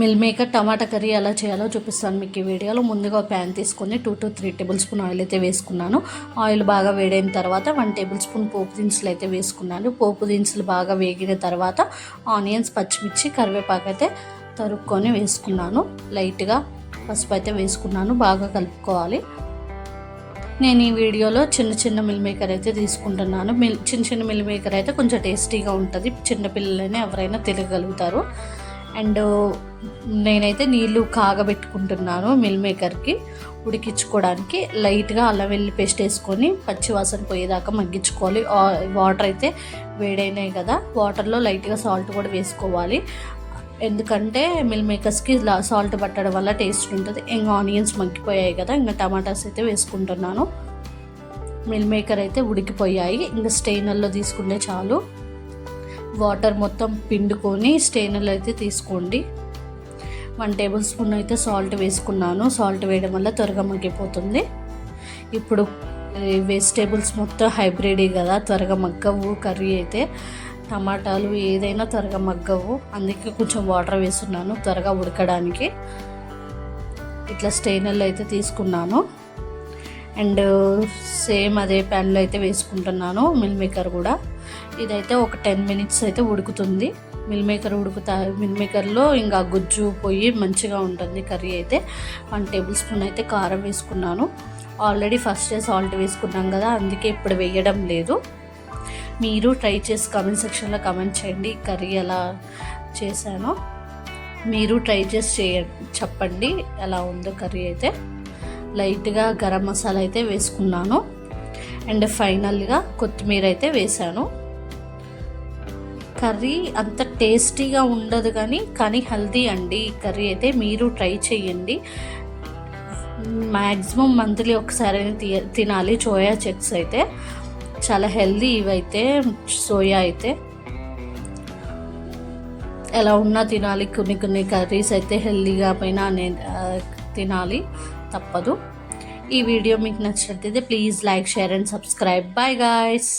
Meal maker టమాటా curry ఎలా చేయాలో చూపిస్తాను మీకు ఈ వీడియోలో. ముందుగా ప్యాన్ తీసుకొని two to three tablespoon oil అయితే వేసుకున్నాను. ఆయిల్ బాగా వేడైన తర్వాత వన్ టేబుల్ స్పూన్ పోపు దినుసులు అయితే వేసుకున్నాను. పోపు దినుసులు బాగా వేగిన తర్వాత ఆనియన్స్ పచ్చిమిర్చి కరివేపాకు అయితే తరుక్కొని వేసుకున్నాను. లైట్గా పసుపు అయితే వేసుకున్నాను. బాగా కలుపుకోవాలి. నేను ఈ వీడియోలో చిన్న చిన్న మిల్ మేకర్ అయితే తీసుకుంటున్నాను. మిల్ చిన్న చిన్న మిల్ మేకర్ అయితే కొంచెం టేస్టీగా ఉంటుంది. చిన్నపిల్లలైనా ఎవరైనా తినగలుగుతారు. అండ్ నేనైతే నీళ్ళు కాగబెట్టుకుంటున్నాను మిల్ మేకర్కి ఉడికించుకోవడానికి. లైట్గా అల్లం వెల్లి పేస్ట్ వేసుకొని పచ్చివాసన పోయేదాకా మగ్గించుకోవాలి. వాటర్ అయితే వేడైనాయి కదా వాటర్లో లైట్గా సాల్ట్ కూడా వేసుకోవాలి. ఎందుకంటే మిల్ మేకర్స్కి సాల్ట్ పట్టడం వల్ల టేస్ట్ ఉంటుంది. ఇంకా ఆనియన్స్ మగ్గిపోయాయి కదా ఇంకా టమాటాస్ అయితే వేసుకుంటున్నాను. మిల్ మేకర్ అయితే ఉడికిపోయాయి. ఇంకా స్టెయినర్లో తీసుకుంటే చాలు. వాటర్ మొత్తం పిండుకొని స్టెయినర్లు అయితే తీసుకోండి. వన్ టేబుల్ స్పూన్ అయితే సాల్ట్ వేసుకున్నాను. సాల్ట్ వేయడం వల్ల త్వరగా మగ్గిపోతుంది. ఇప్పుడు వెజిటేబుల్స్ మొత్తం హైబ్రిడ్ కదా త్వరగా మగ్గవు. కర్రీ అయితే టమాటాలు ఏదైనా త్వరగా మగ్గవు. అందుకే కొంచెం వాటర్ వేస్తున్నాను త్వరగా ఉడకడానికి. ఇట్లా స్టెయినర్లు అయితే తీసుకున్నాను. అండ్ సేమ్ అదే ప్యాన్లో అయితే వేసుకుంటున్నాను మిల్ మేకర్ కూడా. ఇదైతే ఒక టెన్ మినిట్స్ అయితే ఉడుకుతుంది. మిల్ మేకర్ ఉడుకుతా మిల్ మేకర్లో ఇంకా గుజ్జు పోయి మంచిగా ఉంటుంది కర్రీ అయితే. వన్ టేబుల్ స్పూన్ అయితే కారం వేసుకున్నాను. ఆల్రెడీ ఫస్ట్ సాల్ట్ వేసుకున్నాం కదా అందుకే ఇప్పుడు వేయడం లేదు. మీరు ట్రై చేసి కామెంట్ సెక్షన్లో కామెంట్ చేయండి కర్రీ ఎలా చేశానో. మీరు ట్రై చేసి చేయ చెప్పండి ఎలా ఉందో కర్రీ అయితే. లైట్గా గరం మసాలా అయితే వేసుకున్నాను. అండ్ ఫైనల్గా కొత్తిమీర అయితే వేసాను. కర్రీ అంత టేస్టీగా ఉండదు కానీ కానీ హెల్తీ అండి. ఈ కర్రీ అయితే మీరు ట్రై చేయండి మ్యాక్సిమం మంత్లీ ఒకసారి తి- తినాలి. సోయా చెక్స్ అయితే. చాలా హెల్దీ ఇవైతే సోయా అయితే. ఎలా ఉన్నా తినాలి. కొన్ని కొన్ని కర్రీస్ అయితే హెల్దీగా పైన నే- తినాలి. తప్పదు. ఈ వీడియో మీకు నచ్చినట్లయితే please like share and subscribe. Bye guys